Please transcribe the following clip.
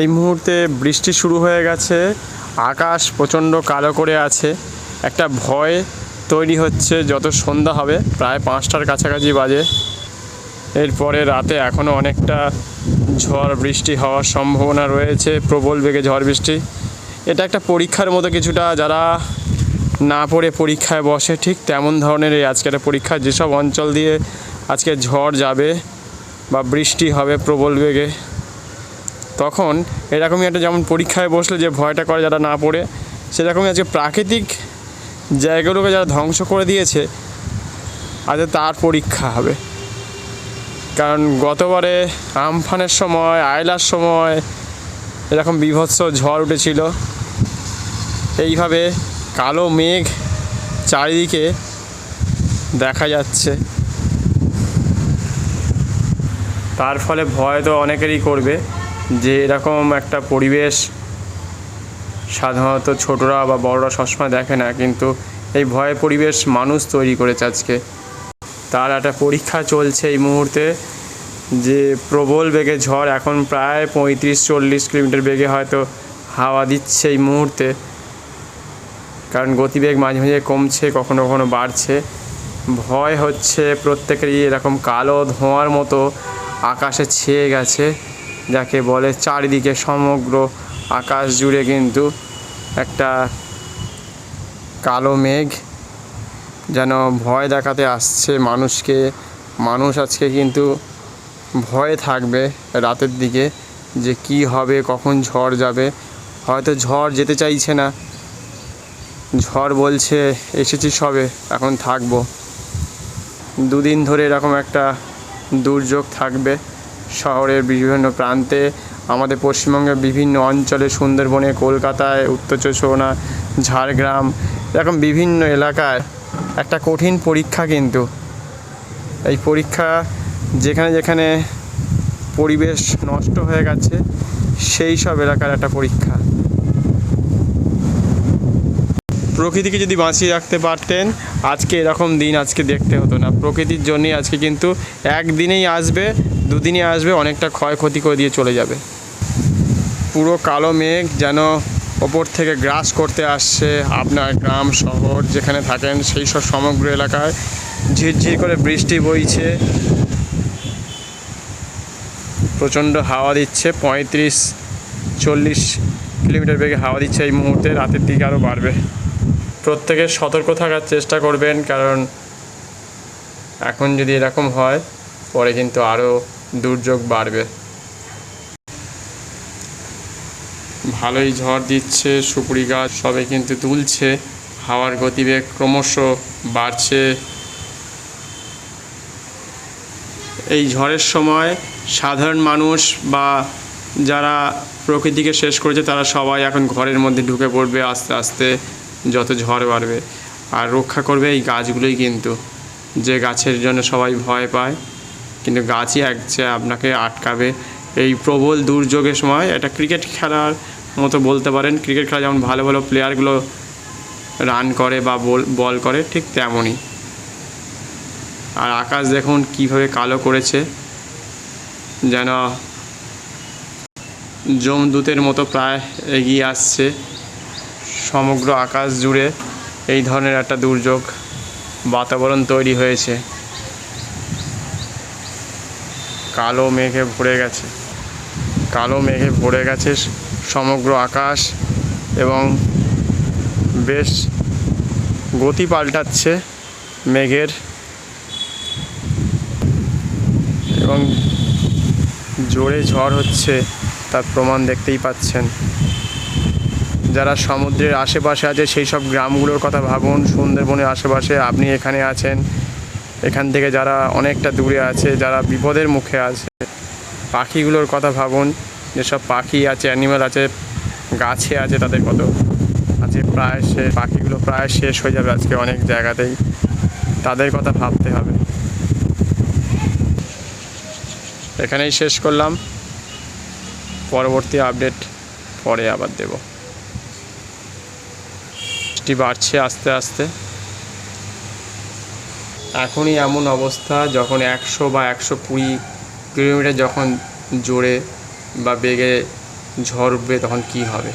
এই মুহূর্তে বৃষ্টি শুরু হয়ে গেছে, আকাশ প্রচণ্ড কালো করে আছে, একটা ভয় তৈরি হচ্ছে যত সন্ধ্যা হবে, প্রায় পাঁচটার কাছাকাছি বাজে। এরপরে রাতে এখনও অনেকটা ঝড় বৃষ্টি হওয়ার সম্ভাবনা রয়েছে, প্রবল বেগে ঝড় বৃষ্টি। এটা একটা পরীক্ষার মতো কিছুটা, যারা না পড়ে পরীক্ষায় বসে, ঠিক তেমন ধরনের এই আজকের পরীক্ষা, যেসব অঞ্চল দিয়ে আজকে ঝড় যাবে বা বৃষ্টি হবে প্রবল বেগে। তখন এরকমই একটা যেমন পরীক্ষায় বসলে যে ভয়টা করে যারা না পড়ে, সেরকমই আজকে প্রাকৃতিক জায়গাগুলোকে যারা ধ্বংস করে দিয়েছে আজকে তার পরীক্ষা হবে। কারণ গতবারে আমফানের সময়, আয়লার সময় এরকম বিভৎস ঝড় উঠেছিল। এইভাবে কালো মেঘ চারিদিকে দেখা যাচ্ছে। তার ফলে ভয় তো অনেকেরই করবে। যে এরকম একটা পরিবেশ সাধারণত ছোটরা বা বড়রা সবসময় দেখে না, কিন্তু এই ভয়ের পরিবেশ মানুষ তৈরি করেছে আজকে। তার একটা পরীক্ষা চলছে এই মুহূর্তে যে প্রবল বেগে ঝড় এখন প্রায় পঁয়ত্রিশ চল্লিশ কিলোমিটার বেগে হয়তো হাওয়া দিচ্ছে এই মুহূর্তে। কারণ গতিবেগ মাঝে মাঝে কমছে, কখনো কখনো বাড়ছে। ভয় হচ্ছে প্রত্যেকেরই, এরকম কালো ধোঁয়ার মতো আকাশে ছেয়ে গেছে। যাকে বলে চারিদিকে সমগ্র আকাশ জুড়ে কিন্তু একটা কালো মেঘ যেন ভয় দেখাতে আসছে মানুষকে। মানুষ আজকে কিন্তু ভয়ে থাকবে রাতের দিকে যে কি হবে, কখন ঝড় যাবে। হয়তো ঝড় যেতে চাইছে না। ঝড় বলছে এসেছি সবে এখন থাকব। দুদিন ধরে এরকম একটা দুর্যোগ থাকবে। শহরের বিভিন্ন প্রান্তে, আমাদের পশ্চিমবঙ্গের বিভিন্ন অঞ্চলে, সুন্দরবনে, কলকাতায়, উত্তর চব্বিশ ঝাড়গ্রাম, এরকম বিভিন্ন এলাকায় একটা কঠিন পরীক্ষা কিন্তু। এই পরীক্ষা যেখানে যেখানে পরিবেশ নষ্ট হয়ে গেছে, সেই সব এলাকার একটা পরীক্ষা। প্রকৃতিকে যদি বাঁচিয়ে রাখতে পারতেন, আজকে এরকম দিন আজকে দেখতে হতো না। প্রকৃতির জন্যই আজকে কিন্তু একদিনেই আসবে দুদিনই আসবে, অনেকটা ক্ষয়ক্ষতি করে দিয়ে চলে যাবে। পুরো কালো মেঘ যেন ওপর থেকে গ্রাস করতে আসছে আপনার গ্রাম, শহর, যেখানে থাকেন, সেই সব সমগ্র এলাকায়। ঝিরঝির করে বৃষ্টি বইছে। প্রচণ্ড হাওয়া দিচ্ছে, পঁয়ত্রিশ, চল্লিশ কিলোমিটার বেগে হাওয়া দিচ্ছে এই মুহূর্তে, রাতের দিকে আরও বাড়বে। প্রত্যেকে সতর্ক থাকার চেষ্টা করবেন, কারণ এখন যদি এরকম হয়, পরে কিন্তু আরও দুর্যোগ বাড়বে। ভালোই ঝড় দিচ্ছে, সুপুরি গাছ সবে কিন্তু তুলছে, হাওয়ার গতিবেগ ক্রমশ বাড়ছে। এই ঝড়ের সময় সাধারণ মানুষ বা যারা প্রকৃতিকে শেষ করেছে, তারা সবাই এখন ঘরের মধ্যে ঢুকে পড়বে আস্তে আস্তে। যত ঝড় বাড়বে। আর রক্ষা করবে এই গাছগুলোই কিন্তু। যে গাছের জন্য সবাই ভয় পায়, কিন্তু গাছই এক যে আপনাকে আটকাবে। এই প্রবল দুর্যোগের সময় এটা ক্রিকেট খেলার মতো বলতে পারেন। ক্রিকেট খেলা যেমন ভালো ভালো প্লেয়ারগুলো রান করে বা বল করে, ঠিক তেমনই। আর আকাশ দেখুন কীভাবে কালো করেছে। যেন যমদূতের মতো প্রায় এগিয়ে আসছে। সমগ্র আকাশ জুড়ে এই ধরনের একটা দুর্যোগ বাতাবরণ তৈরি হয়েছে। কালো মেঘে ভরে গেছে। কালো মেঘে ভরে গেছে সমগ্র আকাশ এবং বেশ গতি পাল্টাচ্ছে মেঘের এবং জোরে ঝড় হচ্ছে তার প্রমাণ দেখতেই পাচ্ছেন। যারা সমুদ্রের আশেপাশে আছে, সেই সব গ্রামগুলোর কথা ভাবুন। সুন্দরবনের আশেপাশে আপনি এখানে আছেন। এখান থেকে যারা অনেকটা দূরে আছে, যারা বিপদের মুখে আছে, পাখিগুলোর কথা ভাবুন। যেসব পাখি আছে অ্যানিমাল আছে, গাছে আছে তাদের কত আছে, প্রায় সে পাখিগুলো প্রায় শেষ হয়ে যাবে আজকে অনেক জায়গাতেই। তাদের কথা ভাবতে হবে। এখানেই শেষ করলাম। পরবর্তী আপডেট পরে আবার দেব। বৃষ্টি বাড়ছে আস্তে আস্তে। এখনই এমন অবস্থা যখন একশো বা একশো কুড়ি কিলোমিটার যখন জোরে বা বেগে ঝড় উঠবে তখন কি হবে?